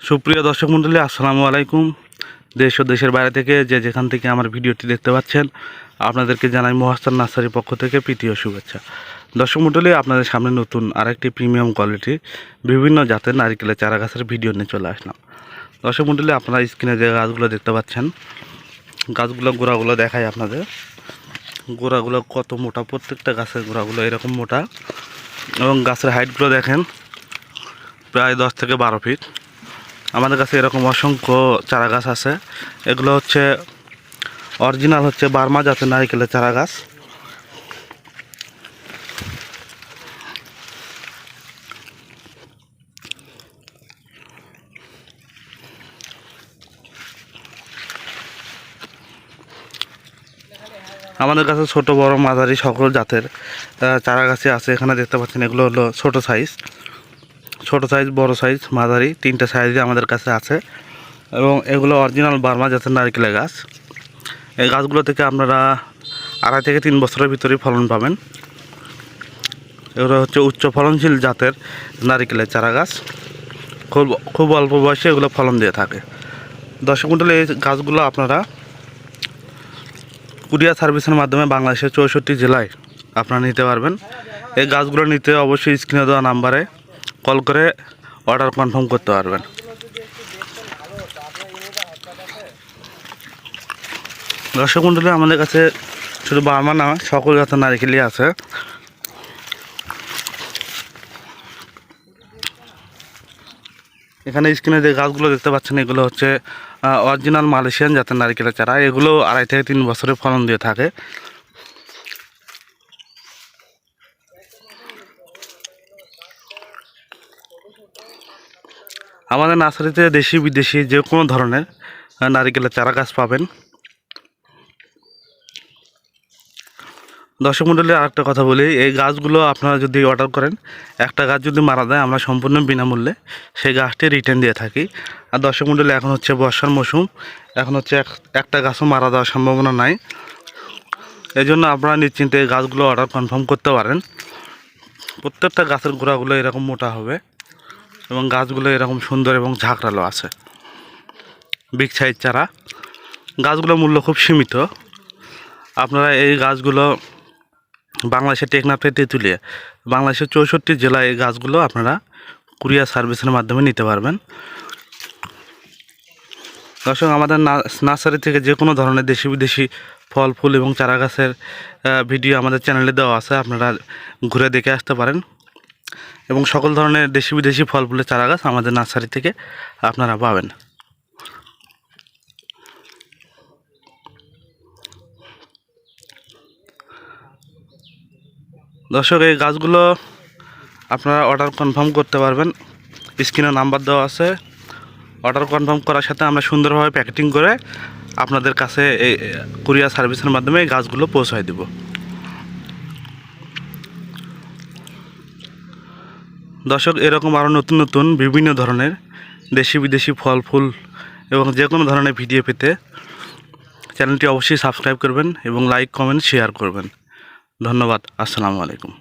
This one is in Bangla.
সুপ্রিয় দর্শক মণ্ডলী, আসসালামু আলাইকুম। দেশ ও দেশের বাইরে থেকে যে যেখান থেকে আমার ভিডিওটি দেখতে পাচ্ছেন, আপনাদেরকে জানাই মহাস্তান নার্সারির পক্ষ থেকে প্রীতি ও শুভেচ্ছা। দর্শক মণ্ডলী, আপনাদের সামনে নতুন আরেকটি প্রিমিয়াম কোয়ালিটি বিভিন্ন জাতের নারিকেলের চারা গাছের ভিডিও নিয়ে চলে আসলাম। দর্শক মণ্ডলী, আপনারা স্ক্রিনে যে গাছগুলো দেখতে পাচ্ছেন, গাছগুলো গোড়াগুলো দেখাই আপনাদের। গোড়াগুলো কত মোটা, প্রত্যেকটা গাছের গোড়াগুলো এরকম মোটা। এবং গাছের হাইটগুলো দেখেন, প্রায় দশ থেকে বারো ফিট। আমাদের কাছে এরকম অসংখ্য চারা গাছ আছে। এগুলো হচ্ছে অরিজিনাল হচ্ছে বার্মা জাতের নারিকেলের চারা গাছ আমাদের কাছে ছোট বড় মাঝারি সকল জাতের চারা গাছে আছে। এখানে দেখতে পাচ্ছেন এগুলো হলো ছোট সাইজ ছোট সাইজ বড় সাইজ মাঝারি, তিনটা সাইজে আমাদের কাছে আছে। এবং এগুলো অরিজিনাল বার্মা জাতের নারকেলের গাছ। এই গাছগুলো থেকে আপনারা আড়াই থেকে তিন বছরের ভিতরেই ফলন পাবেন। এগুলো হচ্ছে উচ্চ ফলনশীল জাতের নারিকেলের চারা গাছ। খুব খুব অল্প বয়সে এগুলো ফলন দিয়ে থাকে। দশ কুইন্টাল এই গাছগুলো আপনারা কুরিয়ার সার্ভিসের মাধ্যমে বাংলাদেশের চৌষট্টি জেলায় আপনারা নিতে পারবেন। এই গাছগুলো নিতে অবশ্যই স্ক্রিনে দেওয়া নাম্বারে কল করে অর্ডার কনফার্ম করতে পারবেন। দর্শক মন্ডলী, আমাদের কাছে শুধু বার্মা না, সকল জাতের নারিকেলই আছে। এখানে স্ক্রিনে যে গাছগুলো দেখতে পাচ্ছেন, এগুলো হচ্ছে অরিজিনাল মালয়েশিয়ান জাতের নারিকেলের চারা। এগুলো আড়াই থেকে তিন বছরের ফলন দিয়ে থাকে। আমাদের নার্সারিতে দেশি বিদেশি যে কোনো ধরনের নারিকেলের চারা গাছ পাবেন। দর্শক মণ্ডলী আরেকটা কথা বলি, এই গাছগুলো আপনারা যদি অর্ডার করেন, একটা গাছ যদি মারা যায়, আমরা সম্পূর্ণ বিনামূল্যে সেই গাছটি রিটার্ন দিয়ে থাকি। আর দর্শক মণ্ডলী এখন হচ্ছে বর্ষার মৌসুম, এখন হচ্ছে এক- একটা গাছও মারা দেওয়ার সম্ভাবনা নাই। এই জন্য আপনারা নিশ্চিন্তে গাছগুলো অর্ডার কনফার্ম করতে পারেন। প্রত্যেকটা গাছের গোড়াগুলো এরকম মোটা হবে। এবং গাছগুলো এরকম সুন্দর এবং ঝাঁকড়ালো আছে। বিগ সাইজ চারা। গাছগুলোর মূল্য খুব সীমিত। আপনারা এই গাছগুলো বাংলাদেশের টেকনাফে তেঁতুলিয়া, বাংলাদেশের চৌষট্টি জেলায় এই গাছগুলো আপনারা কুরিয়ার সার্ভিসের মাধ্যমে নিতে পারবেন। দর্শক, আমাদের নার্সারি থেকে যে কোনো ধরনের দেশি বিদেশি ফল, ফুল এবং চারা গাছের ভিডিও আমাদের চ্যানেলে দেওয়া আছে। আপনারা ঘুরে দেখে আসতে পারেন। এবং সকল ধরনের দেশি বিদেশি ফল ফুলের চারা গাছ আমাদের নার্সারি থেকে আপনারা পাবেন। দর্শক, এই গাছগুলো আপনারা অর্ডার কনফার্ম করতে পারবেন। স্ক্রিনে নাম্বার দেওয়া আছে। অর্ডার কনফার্ম করার সাথে আমরা সুন্দরভাবে প্যাকেটিং করে আপনাদের কাছে এই কুরিয়ার সার্ভিসের মাধ্যমে এই গাছগুলো পৌঁছায় দেব। দর্শক, এরকম আরও নতুন নতুন বিভিন্ন ধরনের দেশি বিদেশি ফল, ফুল এবং যে কোনো ধরনের ভিডিও পেতে চ্যানেলটি অবশ্যই সাবস্ক্রাইব করবেন এবং লাইক, কমেন্ট, শেয়ার করবেন। ধন্যবাদ। আসসালামু আলাইকুম।